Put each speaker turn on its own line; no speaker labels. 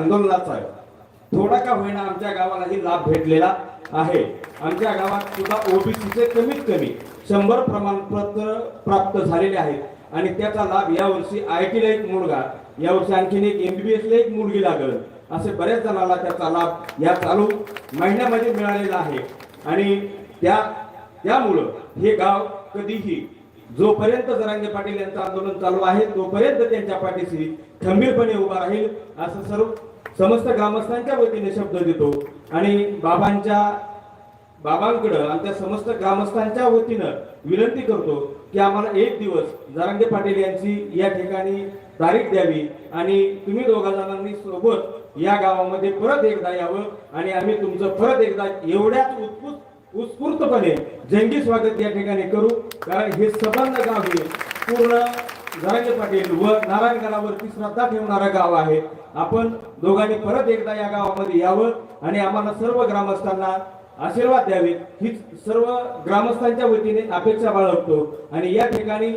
आंदोलनाचा आहे. थोडा का होईना आमच्या गावालाही लाभ भेटलेला आहे. आमच्या गावात सुद्धा ओबीसीचे कमीत कमी शंभर प्रमाणपत्र प्राप्त झालेले आहेत. आणि त्याचा लाभ यावर्षी आय टीला एक मुलगा यावर्षी आणखीन एक एमबीबीएस ला एक मुलगी लागल. असे बऱ्याच जणांना त्याचा लाभ या चालू महिन्यामध्ये मिळालेला आहे. आणि त्या त्यामुळं हे गाव कधीही जोपर्यंत जरांगे पाटील यांचं आंदोलन चालू आहे तोपर्यंत त्यांच्या पाठीशी खंबीरपणे उभा राहील असं सर्व समस्त ग्रामस्थांच्या वतीने शब्द देतो. आणि बाबांच्या बाबांकडं आमच्या समस्त ग्रामस्थांच्या वतीनं विनंती करतो की आम्हाला एक दिवस जरांगे पाटील यांची या ठिकाणी तारीख द्यावी आणि तुम्ही दोघा जणांनी सोबत या गावामध्ये परत एकदा यावं आणि आम्ही तुमचं परत एकदा एवढ्याच उत्कृष्ट उत्स्फूर्तपणे जंगी स्वागत या ठिकाणी करू. कारण हे सबंध गाव हे पूर्ण जरांगे पाटील व नारायणगडावरती श्रद्धा ठेवणारं गाव आहे. आपण दोघांनी परत एकदा या गावामध्ये यावं आणि आम्हाला सर्व ग्रामस्थांना आशीर्वाद द्यावे हीच सर्व ग्रामस्थांच्या वतीने अपेक्षा बाळगतो. आणि या ठिकाणी